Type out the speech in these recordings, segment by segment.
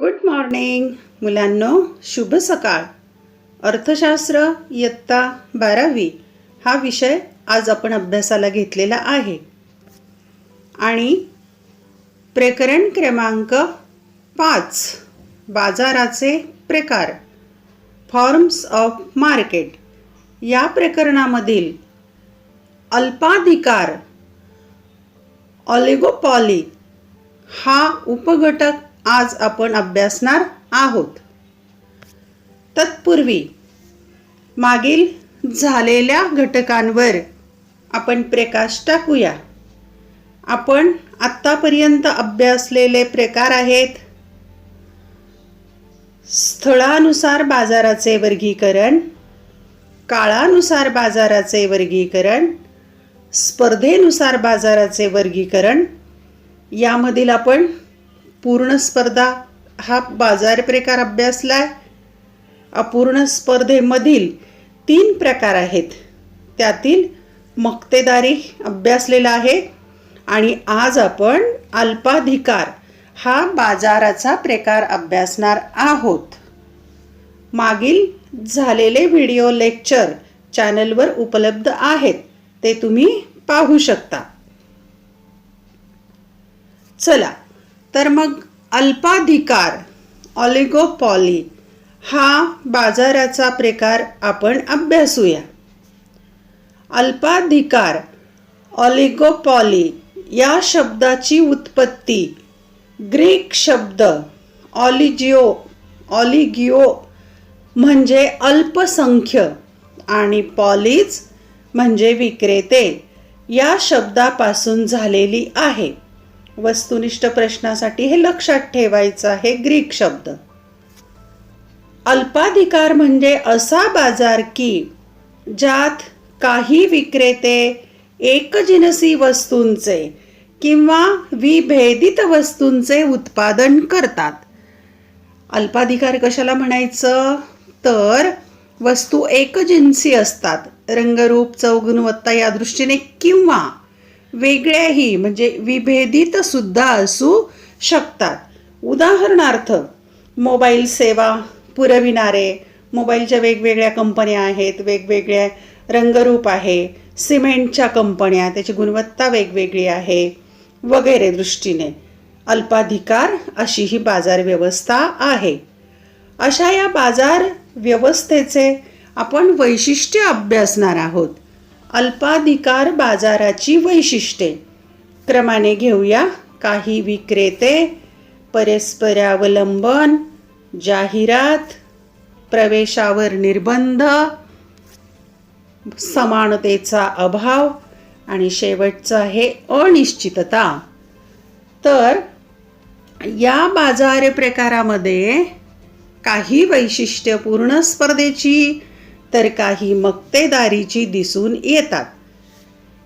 Good morning मुलांनो. शुभ सकाळ. अर्थशास्त्र इयत्ता बारावी हा विषय आज आपण अभ्यासाला घेतलेला आहे. आणि प्रकरण क्रमांक पाच बाजाराचे प्रकार. Forms of market. या प्रकरणामधील अल्पाधिकार ऑलिगोपॉली हा उपघटक आज आपण अभ्यासणार आहोत. तत्पूर्वी मागील झालेल्या घटकांवर आपण प्रकाश टाकूया. आपण आत्तापर्यंत अभ्यासलेले प्रकार आहेत. स्थळानुसार बाजाराचे वर्गीकरण काळानुसार बाजाराचे वर्गीकरण स्पर्धेनुसार बाजाराचे वर्गीकरण यामधील आपण पूर्ण स्पर्धा हा बाजार प्रकार आहे. अपूर्ण स्पर्धेमधील तीन प्रकार आहेत. त्यातील मक्तेदारी अभ्यासलेला आहे आणि आज आपण अल्पाधिकार हा बाजाराचा प्रकार अभ्यासणार आहोत. मागील झालेले व्हिडिओ लेक्चर चॅनलवर उपलब्ध आहेत. ते तुम्ही पाहू शकता. चला तर मग अल्पाधिकार ऑलिगोपॉली हा बाजाराचा प्रकार आपण अभ्यासूया. अल्पाधिकार ऑलिगोपॉली या शब्दाची उत्पत्ती ग्रीक शब्द ऑलिजिओ ऑलिगिओ म्हणजे अल्पसंख्य आणि पॉलीज म्हणजे विक्रेते या शब्दापासून झालेली आहे. वस्तुनिष्ठ प्रश्नासाठी हे लक्षात ठेवायचं आहे ग्रीक शब्द. अल्पाधिकार म्हणजे असा बाजार की ज्यात काही विक्रेते एकजिनसी वस्तूंचे किंवा विभेदित वस्तूंचे उत्पादन करतात. अल्पाधिकार कशाला म्हणायचं? तर वस्तू एकजिन्सी असतात. रंगरूप चौगुणवत्ता या दृष्टीने किंवा वेगळ्याही म्हणजे विभेदित सुद्धा असू शकतात. उदाहरणार्थ मोबाईल सेवा पुरविणारे मोबाईलच्या वेगवेगळ्या कंपन्या आहेत वेगवेगळ्या रंगरूप आहे सिमेंटच्या कंपन्या त्याची गुणवत्ता वेगवेगळी आहे वगैरे दृष्टीने. अल्पाधिकार अशी ही बाजार व्यवस्था आहे. अशा या बाजार व्यवस्थेचे आपण वैशिष्ट्य अभ्यासणार आहोत. अल्पाधिकार बाजाराची वैशिष्ट्ये. क्रमाने घेऊया काही विक्रेते परस्परावलंबन जाहिरात प्रवेशावर निर्बंध समानतेचा अभाव आणि शेवटचं आहे अनिश्चितता. तर या बाजार प्रकारामध्ये काही वैशिष्ट्यपूर्ण स्पर्धेची तर काही मक्तेदारीची दिसून येतात.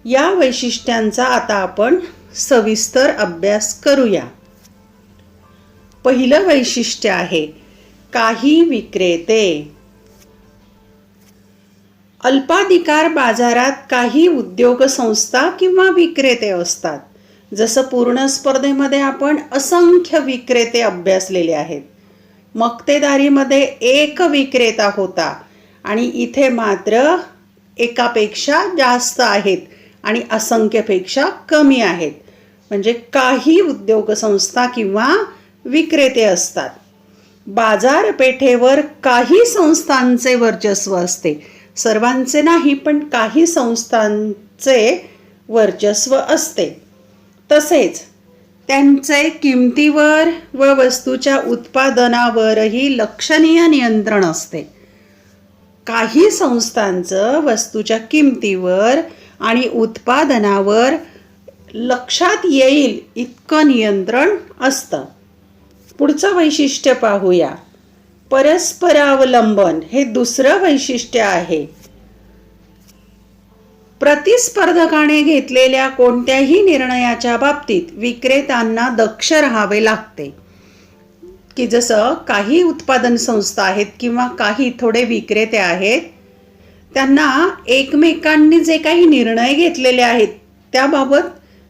या वैशिष्ट्यांचा आता आपण सविस्तर अभ्यास करूया. पहिलं वैशिष्ट्य आहे काही विक्रेते. अल्पाधिकार बाजारात काही उद्योग संस्था किंवा विक्रेते असतात. जसं पूर्ण स्पर्धेमध्ये आपण असंख्य विक्रेते अभ्यासलेले आहेत. मक्तेदारीमध्ये एक विक्रेता होता. आणि इथे मात्र एकापेक्षा जास्त आहेत आणि असंख्यपेक्षा कमी आहेत. म्हणजे काही उद्योग संस्था किंवा विक्रेते असतात. बाजारपेठेवर काही संस्थांचे वर्चस्व असते. सर्वांचे नाही पण काही संस्थांचे वर्चस्व असते. तसेच त्यांचे किमतीवर व वस्तूच्या उत्पादनावरही लक्षणीय नियंत्रण असते. काही संस्थांचं वस्तूच्या किमतीवर आणि उत्पादनावर लक्षात येईल इतकं नियंत्रण असतं. पुढचं वैशिष्ट्य पाहूया. परस्परावलंबन हे दुसरं वैशिष्ट्य आहे. प्रतिस्पर्धकाने घेतलेल्या कोणत्याही निर्णयाच्या बाबतीत विक्रेत्यांना दक्ष राहावे लागते. की जसं काही उत्पादन संस्था आहेत किंवा काही थोडे विक्रेते आहेत त्यांना एकमेकांनी जे काही निर्णय घेतलेले आहेत त्याबाबत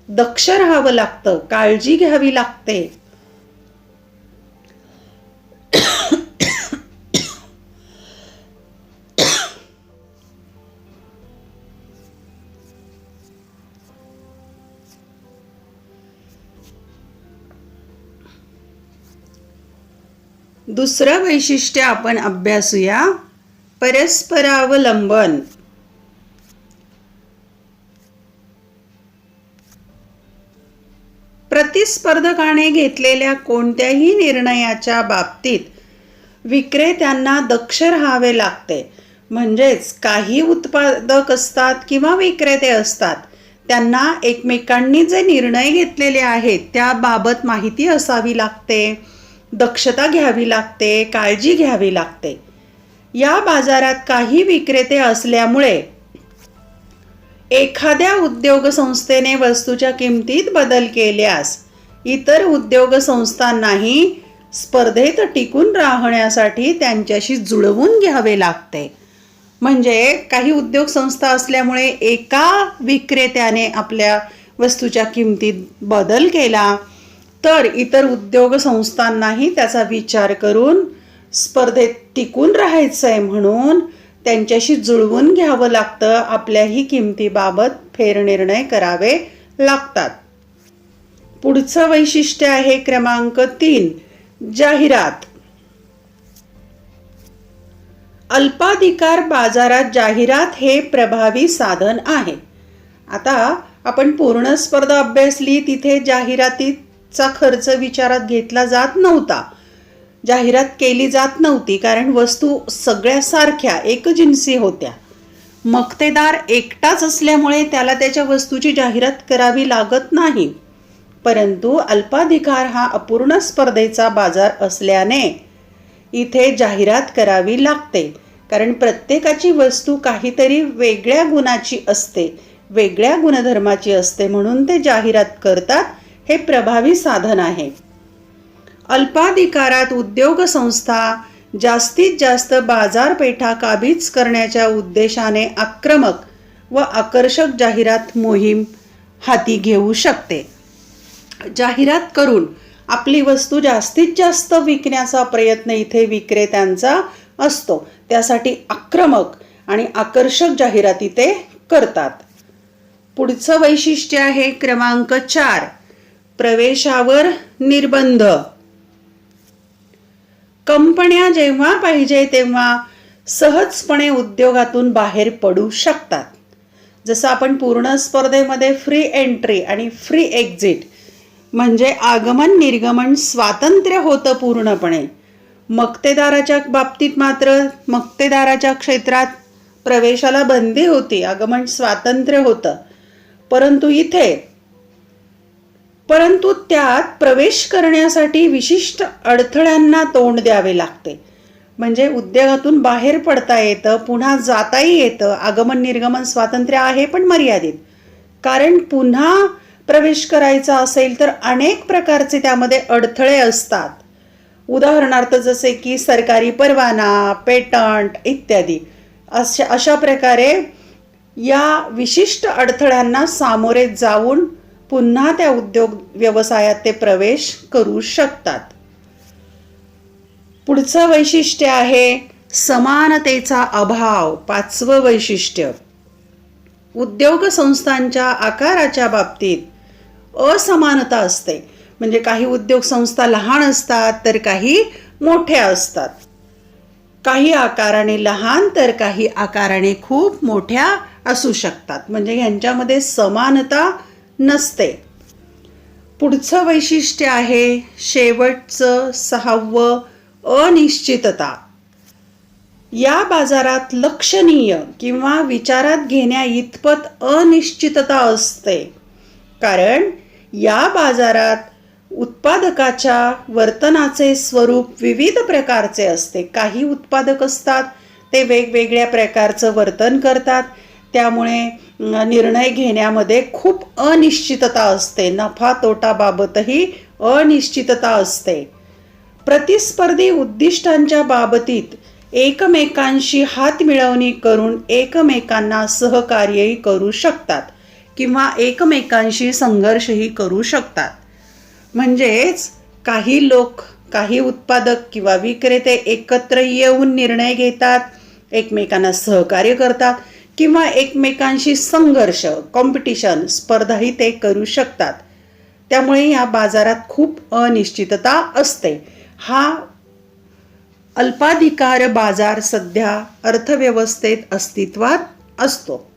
दक्ष राहावं लागतं काळजी घ्यावी लागते. दुसरं वैशिष्ट्य आपण अभ्यासूया. परस्परावलंबन. प्रतिस्पर्धकाने घेतलेल्या कोणत्याही निर्णयाच्या बाबतीत विक्रेत्यांना दक्ष राहावे लागते. म्हणजेच काही उत्पादक असतात किंवा विक्रेते असतात त्यांना एकमेकांनी जे निर्णय घेतलेले आहेत त्याबाबत माहिती असावी लागते. दक्षता घ्यावी लागते काळजी घ्यावी लागते. या बाजारात काही विक्रेते असल्यामुळे एखाद्या उद्योग संस्थेने वस्तूच्या किमतीत बदल केल्यास इतर उद्योग संस्थांनाही स्पर्धेत टिकून राहण्यासाठी त्यांच्याशी जुळवून घ्यावे लागते. म्हणजे काही उद्योग संस्था असल्यामुळे एका विक्रेत्याने आपल्या वस्तूच्या किमतीत बदल केला तर इतर उद्योग संस्थांनाही त्याचा विचार करून स्पर्धेत टिकून राहायचं आहे म्हणून त्यांच्याशी जुळवून घ्यावं लागतं. आपल्याही किमतीबाबत फेरनिर्णय करावे लागतात. पुढचं वैशिष्ट्य आहे क्रमांक तीन जाहिरात. अल्पाधिकार बाजारात जाहिरात हे प्रभावी साधन आहे. आता आपण पूर्ण स्पर्धा अभ्यासली तिथे जाहिरातीत चा खर्च विचारात घेतला जात नव्हता. जाहिरात केली जात नव्हती कारण वस्तू सगळ्या सारख्या एकजिन्सी होत्या. मक्तेदार एकटाच असल्यामुळे त्याला त्याच्या वस्तूची जाहिरात करावी लागत नाही. परंतु अल्पाधिकार हा अपूर्ण स्पर्धेचा बाजार असल्याने इथे जाहिरात करावी लागते कारण प्रत्येकाची वस्तू काहीतरी वेगळ्या गुणाची असते वेगळ्या गुणधर्माची असते म्हणून ते जाहिरात करतात. हे प्रभावी साधन आहे. अल्पाधिकारात उद्योग संस्था जास्तीत जास्त बाजारपेठा काबीज करण्याच्या उद्देशाने आक्रमक व आकर्षक जाहिरात मोहीम हाती घेऊ शकते. जाहिरात करून आपली वस्तू जास्तीत जास्त विकण्याचा प्रयत्न इथे विक्रेत्यांचा असतो. त्यासाठी आक्रमक आणि आकर्षक जाहिराती ते करतात. पुढचं वैशिष्ट्य आहे क्रमांक चार. प्रवेशावर निर्बंध. कंपन्या जेव्हा पाहिजे तेव्हा सहजपणे उद्योगातून बाहेर पडू शकतात. जसं आपण पूर्ण स्पर्धेमध्ये फ्री एंट्री आणि फ्री एक्झिट म्हणजे आगमन निर्गमन स्वातंत्र्य होतं पूर्णपणे. मक्तेदाराच्या बाबतीत मात्र मक्तेदाराच्या क्षेत्रात प्रवेशाला बंदी होती आगमन स्वातंत्र्य होतं. परंतु इथे परंतु त्यात प्रवेश करण्यासाठी विशिष्ट अडथळ्यांना तोंड द्यावे लागते. म्हणजे उद्योगातून बाहेर पडता येतं पुन्हा जाताही येतं. आगमन निर्गमन स्वातंत्र्य आहे पण मर्यादित. कारण पुन्हा प्रवेश करायचा असेल तर अनेक प्रकारचे त्यामध्ये अडथळे असतात. उदाहरणार्थ जसे की सरकारी परवाना पेटंट इत्यादी. अशा अशा प्रकारे या विशिष्ट अडथळ्यांना सामोरे जाऊन पुन्हा त्या उद्योग व्यवसायात ते प्रवेश करू शकतात. पुढचं वैशिष्ट्य आहे समानतेचा अभाव पाचवं वैशिष्ट्य. उद्योग संस्थांच्या आकाराच्या बाबतीत असमानता असते. म्हणजे काही उद्योग संस्था लहान असतात तर काही मोठ्या असतात. काही आकाराने लहान तर काही आकाराने खूप मोठ्या असू शकतात. म्हणजे ह्यांच्यामध्ये समानता नसते. पुढचं वैशिष्ट्य आहे शेवटचं सहावं अनिश्चितता. या बाजारात लक्षणीय किंवा विचारात घेण्या इतपत अनिश्चितता असते. कारण या बाजारात उत्पादकाच्या वर्तनाचे स्वरूप विविध प्रकारचे असते. काही उत्पादक असतात ते वेगवेगळ्या प्रकारचं वर्तन करतात त्यामुळे निर्णय घेण्यामध्ये खूप अनिश्चितता असते. नफा तोटाबाबतही अनिश्चितता असते. प्रतिस्पर्धी उद्दिष्टांच्या बाबतीत एकमेकांशी हात मिळवणी करून एकमेकांना सहकार्यही करू शकतात किंवा एकमेकांशी संघर्षही करू शकतात. म्हणजेच काही लोक काही उत्पादक किंवा विक्रेते एकत्र येऊन निर्णय घेतात एकमेकांना सहकार्य करतात किंवा एकमेकांशी संघर्ष कॉम्पिटिशन स्पर्धाही ते करू शकतात. त्यामुळे या बाजारात खूप अनिश्चितता असते. हा अल्पाधिकार बाजार सध्या अर्थव्यवस्थेत अस्तित्वात असतो.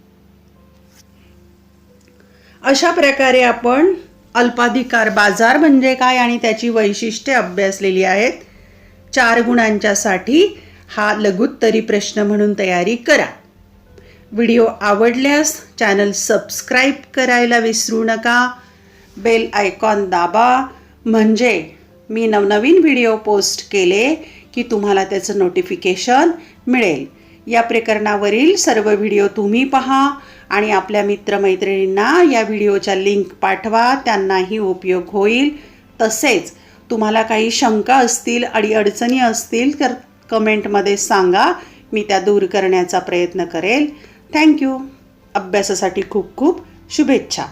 अशा प्रकारे आपण अल्पाधिकार बाजार म्हणजे काय आणि त्याची वैशिष्ट्ये अभ्यासलेली आहेत. चार गुणांच्यासाठी हा लघुत्तरी प्रश्न म्हणून तयारी करा. व्हिडिओ आवडल्यास चॅनल सबस्क्राईब करायला विसरू नका. बेल आयकॉन दाबा. म्हणजे मी नवनवीन व्हिडिओ पोस्ट केले की तुम्हाला त्याचं नोटिफिकेशन मिळेल. या प्रकरणावरील सर्व व्हिडिओ तुम्ही पहा आणि आपल्या मित्रमैत्रिणींना या व्हिडिओच्या लिंक पाठवा. त्यांनाही उपयोग होईल. तसेच तुम्हाला काही शंका असतील आणि अडचणी असतील तर कमेंटमध्ये सांगा. मी त्या दूर करण्याचा प्रयत्न करेल. थँक्यू. अभ्यासासाठी खूप खूप शुभेच्छा.